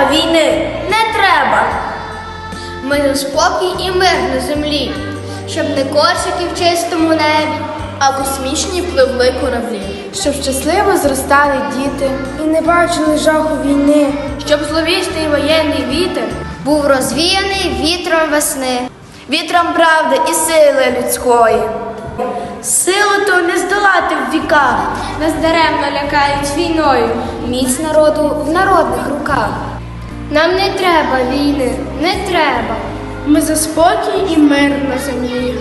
треба війни, не треба. Ми за спокій і мир на землі, щоб не корсики в чистому небі, а космічні пливли кораблі. щоб щасливо зростали діти і не бачили жаху війни. Щоб зловісний воєнний вітер був розвіяний вітром весни, вітром правди і сили людської. Силу ту не здолати в віках, нас даремно лякають війною. Міць народу в народних руках. Нам не треба війни, не треба. Ми за спокій і мир на землі.